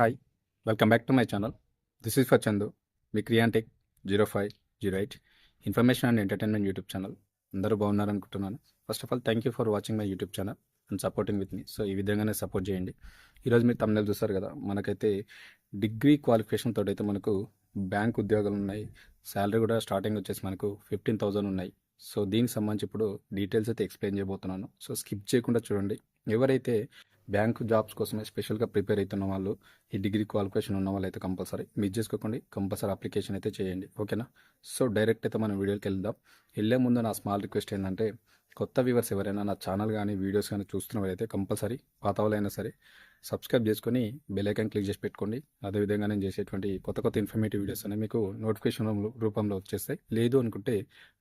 Hi welcome back to my channel this is for Chandu me క్రియాంటెక్ zero five zero eight information and entertainment YouTube channel అందరూ బాగున్నారు అనుకుంటున్నాను. First of all thank you for watching my YouTube channel and supporting with me so ఈ విధంగానే support చేయండి. ఈరోజు మీరు తమిళ చూస్తారు కదా మనకైతే డిగ్రీ క్వాలిఫికేషన్ తోటి అయితే మనకు బ్యాంక్ ఉద్యోగాలు ఉన్నాయి. శాలరీ కూడా స్టార్టింగ్ వచ్చేసి మనకు ఫిఫ్టీన్ థౌజండ్ ఉన్నాయి. సో దీనికి సంబంధించి ఇప్పుడు డీటెయిల్స్ అయితే ఎక్స్ప్లెయిన్ చేయబోతున్నాను. సో స్కిప్ చేయకుండా చూడండి. ఎవరైతే బ్యాంక్ జాబ్స్ కోసమే స్పెషల్గా ప్రిపేర్ అవుతున్న వాళ్ళు ఈ డిగ్రీ క్వాలిఫికేషన్ ఉన్న వాళ్ళు అయితే కంపల్సరీ మిస్ చేసుకోకండి. కంపల్సరీ అప్లికేషన్ అయితే చేయండి. ఓకేనా? సో డైరెక్ట్ అయితే మనం వీడియోకి వెళ్దాం. వెళ్ళే ముందు నా స్మాల్ రిక్వెస్ట్ ఏంటంటే కొత్త వ్యూవర్స్ ఎవరైనా నా ఛానల్ కానీ వీడియోస్ కానీ చూస్తున్న వాళ్ళైతే కంపల్సరీ పాత వాళ్ళైనా సరే సబ్స్క్రైబ్ చేసుకొని బెల్ క్లిక్ చేసి పెట్టుకోండి. అదేవిధంగా నేను చేసేటువంటి కొత్త కొత్త ఇన్ఫర్మేటివ్ వీడియోస్ అనేవి మీకు నోటిఫికేషన్ రూపంలో వచ్చేస్తాయి. లేదు అనుకుంటే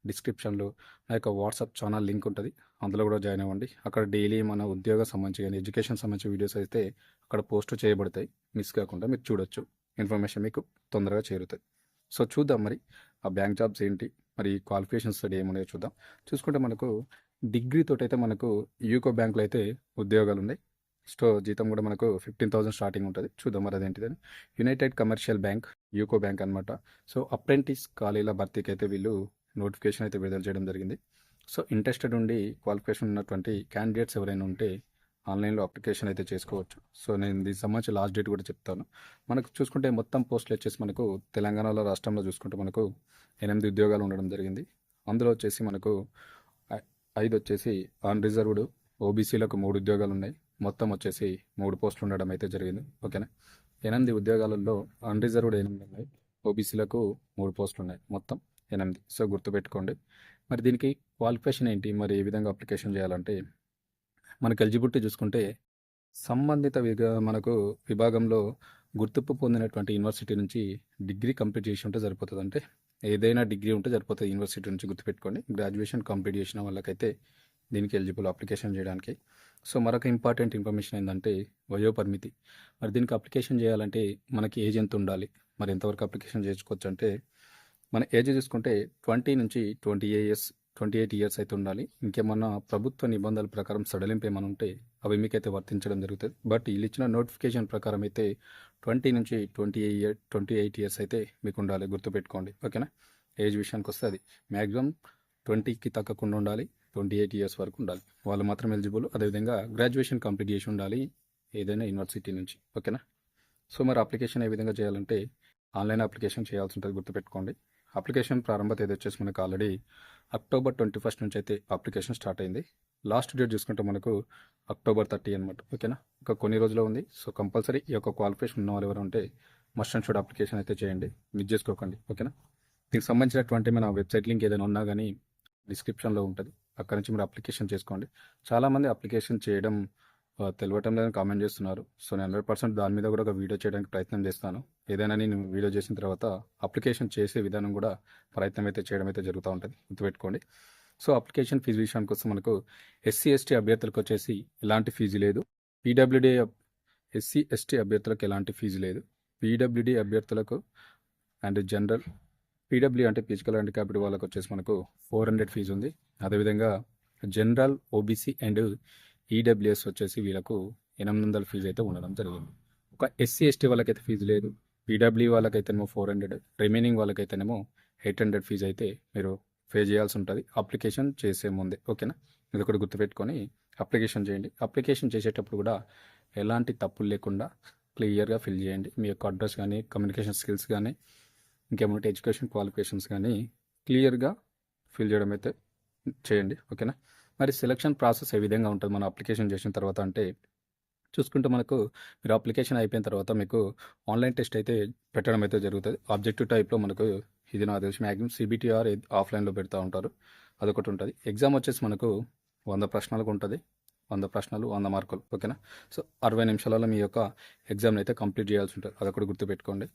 డిస్క్రిప్షన్లో నా యొక్క వాట్సాప్ ఛానల్ లింక్ ఉంటుంది. అందులో కూడా జాయిన్ అవ్వండి. అక్కడ డైలీ మన ఉద్యోగ సంబంధించి కానీ ఎడ్యుకేషన్ సంబంధించిన వీడియోస్ అయితే అక్కడ పోస్ట్ చేయబడతాయి. మిస్ కాకుండా మీరు చూడొచ్చు. ఇన్ఫర్మేషన్ మీకు తొందరగా చేరుతాయి. సో చూద్దాం మరి ఆ బ్యాంక్ జాబ్స్ ఏంటి? మరి క్వాలిఫికేషన్స్ తోటి ఏమున్నాయో చూద్దాం. చూసుకుంటే మనకు డిగ్రీ తోటి అయితే మనకు యూకో బ్యాంకులో అయితే ఉద్యోగాలు ఉన్నాయి. సో జీతం కూడా మనకు ఫిఫ్టీన్ థౌసండ్ స్టార్టింగ్ ఉంటుంది. చూద్దాం మరి అదేంటిదని. United Commercial Bank UCO Bank అనమాట సో అప్రెంటిస్ ఖాళీల భర్తీకి అయితే వీళ్ళు నోటిఫికేషన్ అయితే విడుదల చేయడం జరిగింది. సో ఇంట్రెస్టెడ్ ఉండి క్వాలిఫికేషన్ ఉన్నటువంటి క్యాండిడేట్స్ ఎవరైనా ఉంటే ఆన్లైన్లో అప్లికేషన్ అయితే చేసుకోవచ్చు. సో నేను దీనికి సంబంధించి లాస్ట్ డేట్ కూడా చెప్తాను. మనకు చూసుకుంటే మొత్తం పోస్టులు వచ్చేసి మనకు తెలంగాణలో రాష్ట్రంలో చూసుకుంటే మనకు ఎనిమిది ఉద్యోగాలు ఉండడం జరిగింది. అందులో వచ్చేసి మనకు ఐ- ఐదు వచ్చేసి అన్రిజర్వ్డ్ ఓబీసీలకు మూడు ఉద్యోగాలు ఉన్నాయి. మొత్తం వచ్చేసి మూడు పోస్టులు ఉండడం అయితే జరిగింది. ఓకేనా? ఎనిమిది ఉద్యోగాలలో అన్రిజర్వ్డ్ ఎనిమిది ఉన్నాయి. ఓబీసీలకు మూడు పోస్టులు ఉన్నాయి మొత్తం ఎనిమిది. సో గుర్తుపెట్టుకోండి. మరి దీనికి క్వాలిఫికేషన్ ఏంటి? మరి ఏ విధంగా అప్లికేషన్ చేయాలంటే మనకు ఎలిజిబిలిటీ చూసుకుంటే సంబంధిత విగా మనకు విభాగంలో గుర్తింపు పొందినటువంటి యూనివర్సిటీ నుంచి డిగ్రీ కంప్లీట్ చేసి ఉంటే సరిపోతుంది. అంటే ఏదైనా డిగ్రీ ఉంటే సరిపోతుంది యూనివర్సిటీ నుంచి గుర్తుపెట్టుకోండి. గ్రాడ్యుయేషన్ కంప్లీట్ చేసిన వాళ్ళకైతే దీనికి ఎలిజిబుల్ అప్లికేషన్ చేయడానికి. సో మరొక ఇంపార్టెంట్ ఇన్ఫర్మేషన్ ఏంటంటే వయో పరిమితి మరి దీనికి అప్లికేషన్ చేయాలంటే మనకి ఏజ్ ఎంత ఉండాలి? మరి ఎంతవరకు అప్లికేషన్ చేసుకోవచ్చు అంటే మన ఏజ్ చూసుకుంటే ట్వంటీ నుంచి twenty years twenty eight years అయితే ఉండాలి. ఇంకేమన్నా ప్రభుత్వ నిబంధనల ప్రకారం సడలింపు ఏమైనా ఉంటే అవి మీకైతే వర్తించడం జరుగుతుంది. బట్ వీళ్ళు ఇచ్చిన నోటిఫికేషన్ ప్రకారం అయితే ట్వంటీ నుంచి twenty year twenty eight years అయితే మీకు ఉండాలి. గుర్తుపెట్టుకోండి. ఓకేనా? ఏజ్ విషయానికి వస్తే అది మ్యాక్సిమం ట్వంటీకి తగ్గకుండా ఉండాలి. ట్వంటీ ఎయిట్ ఇయర్స్ వరకు ఉండాలి. వాళ్ళు మాత్రం ఎలిజిబుల్ అదేవిధంగా గ్రాడ్యుయేషన్ కంప్లీట్ చేసి ఉండాలి ఏదైనా యూనివర్సిటీ నుంచి. ఓకేనా సో మరి అప్లికేషన్ ఏ విధంగా చేయాలంటే ఆన్లైన్ అప్లికేషన్ చేయాల్సి ఉంటుంది. గుర్తుపెట్టుకోండి. అప్లికేషన్ ప్రారంభ తేదీ వచ్చేసి మనకు ఆల్రెడీ అక్టోబర్ ట్వంటీ ఫస్ట్ నుంచి అయితే అప్లికేషన్ స్టార్ట్ అయింది. లాస్ట్ డేట్ చూసుకుంటే మనకు అక్టోబర్ థర్టీ అనమాట ఓకేనా ఇంకా కొన్ని రోజులు ఉంది. సో కంపల్సరీ ఈ యొక్క క్వాలిఫికేషన్ ఉన్న వాళ్ళు ఎవరు ఉంటే మస్ట్ అండ్ షుడ్ అప్లికేషన్ అయితే చేయండి. మిస్ చేసుకోకండి. ఓకేనా దీనికి సంబంధించినటువంటి మన వెబ్సైట్ లింక్ ఏదైనా ఉన్నా కానీ డిస్క్రిప్షన్లో ఉంటుంది. అక్కడ నుంచి మీరు అప్లికేషన్ చేసుకోండి. చాలామంది అప్లికేషన్ చేయడం తెలియటం లేదని కామెంట్ చేస్తున్నారు. సో నేను హండ్రెడ్ పర్సెంట్ దాని మీద కూడా ఒక వీడియో చేయడానికి ప్రయత్నం చేస్తాను. ఏదైనా నేను వీడియో చేసిన తర్వాత అప్లికేషన్ చేసే విధానం కూడా ప్రయత్నం అయితే చేయడం అయితే జరుగుతూ ఉంటుంది. గుర్తుపెట్టుకోండి. సో అప్లికేషన్ ఫీజు విషయానికి వస్తే మనకు ఎస్సీ ఎస్టీ అభ్యర్థులకు వచ్చేసి ఎలాంటి ఫీజు లేదు. పీడబ్ల్యూడీ ఎస్సీ ఎస్టీ అభ్యర్థులకు ఎలాంటి ఫీజు లేదు. పీడబ్ల్యూడీ అభ్యర్థులకు అండ్ జనరల్ పీడబ్ల్యూ అంటే ఫిజికల్ హ్యాండిక్యాప్డ్ వాళ్ళకి వచ్చేసి మనకు ఫోర్ హండ్రెడ్ ఫీజు ఉంది. అదేవిధంగా జనరల్ ఓబీసీ అండ్ ఈడబ్ల్యూఎస్ వచ్చేసి వీళ్ళకు ఎనిమిది వందల ఫీజు అయితే ఉండడం జరిగింది. ఒక ఎస్సీ ఎస్టీ వాళ్ళకైతే ఫీజు లేదు. పీడబ్ల్యూ వాళ్ళకైతేనేమో ఫోర్ హండ్రెడ్. రిమైనింగ్ వాళ్ళకైతేనేమో ఎయిట్ హండ్రెడ్ ఫీజు అయితే మీరు పే చేయాల్సి ఉంటుంది. అప్లికేషన్ చేసే ముందే ఓకేనా? ఇది ఒకటి గుర్తుపెట్టుకొని అప్లికేషన్ చేయండి. అప్లికేషన్ చేసేటప్పుడు కూడా ఎలాంటి తప్పులు లేకుండా క్లియర్గా ఫిల్ చేయండి. మీ యొక్క అడ్రస్ కానీ కమ్యూనికేషన్ స్కిల్స్ కానీ ఇంకేమంటే ఎడ్యుకేషన్ క్వాలిఫికేషన్స్ కానీ క్లియర్గా ఫిల్ చేయడం అయితే చేయండి ఓకేనా? మరి సెలక్షన్ ప్రాసెస్ ఏ విధంగా ఉంటుంది? మనం అప్లికేషన్ చేసిన తర్వాత అంటే చూసుకుంటే మనకు మీరు అప్లికేషన్ అయిపోయిన తర్వాత మీకు ఆన్లైన్ టెస్ట్ అయితే పెట్టడం అయితే జరుగుతుంది. ఆబ్జెక్టివ్ టైప్లో మనకు ఇది నాకు తెలిసి మ్యాక్సిమం సిబిటీఆర్ ఆఫ్లైన్లో పెడతా ఉంటారు. అదొకటి ఉంటుంది. ఎగ్జామ్ వచ్చేసి మనకు వంద ప్రశ్నలకు ఉంటుంది. వంద ప్రశ్నలు వంద మార్కులు ఓకేనా? సో అరవై నిమిషాలలో మీ యొక్క ఎగ్జామ్ని అయితే కంప్లీట్ చేయాల్సి ఉంటుంది. అదొకటి గుర్తుపెట్టుకోండి.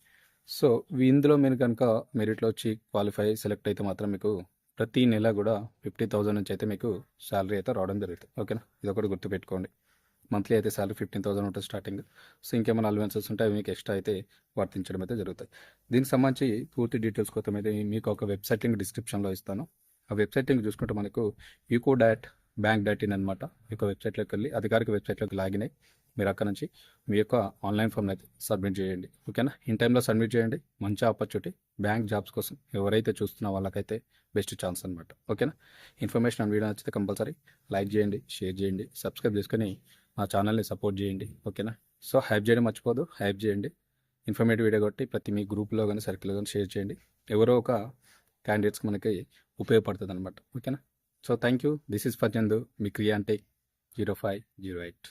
సో ఇందులో మీరు కనుక మెరిట్లో వచ్చి క్వాలిఫై సెలెక్ట్ అయితే మాత్రం మీకు ప్రతి నెల కూడా ఫిఫ్టీ థౌజండ్ నుంచి అయితే మీకు శాలరీ అయితే రావడం జరుగుతుంది. ఓకేనా? ఇది ఒకటి గుర్తుపెట్టుకోండి. మంత్లీ అయితే శాలరీ ఫిఫ్టీన్ థౌసండ్ ఉంటుంది స్టార్టింగ్. సో ఇంకేమైనా అలవెన్సెస్ ఉంటే అవి మీకు ఎక్స్ట్రా అయితే వర్తించడం అయితే జరుగుతాయి దీనికి సంబంధించి పూర్తి డీటెయిల్స్ కోసం అయితే మీకు ఒక వెబ్సైట్ లింక్ డిస్క్రిప్షన్లో ఇస్తాను. ఆ వెబ్సైట్ లింక్ చూసుకుంటే మనకు UCO dot bank dot in అనమాట ఈ యొక్క వెబ్సైట్లోకి వెళ్ళి అధికారిక వెబ్సైట్లోకి లాగిన్ అయ్యి మీరు అక్కడ నుంచి మీ యొక్క ఆన్లైన్ ఫామ్ అయితే సబ్మిట్ చేయండి. ఓకేనా? ఇన్ టైంలో సబ్మిట్ చేయండి. మంచి ఆపర్చునిటీ బ్యాంక్ జాబ్స్ కోసం ఎవరైతే చూస్తున్న వాళ్ళకైతే బెస్ట్ ఛాన్స్ అనమాట ఓకేనా? ఇన్ఫర్మేషన్ వీడియో నచ్చితే కంపల్సరీ లైక్ చేయండి షేర్ చేయండి సబ్స్క్రైబ్ చేసుకొని మా ఛానల్ని సపోర్ట్ చేయండి. ఓకేనా? సో హైప్ చేయడం మర్చిపోదు హ్యాప్ చేయండి. ఇన్ఫర్మేటివ్ వీడియో కాబట్టి ప్రతి మీ గ్రూప్లో కానీ సర్కిల్లో కానీ షేర్ చేయండి. ఎవరో ఒక క్యాండిడేట్స్కి మనకి ఉపయోగపడుతుంది అనమాట ఓకేనా? So thank you this is for Chandu మీ క్రియాంటెక్ జీరో ఫైవ్ జీరో ఎయిట్.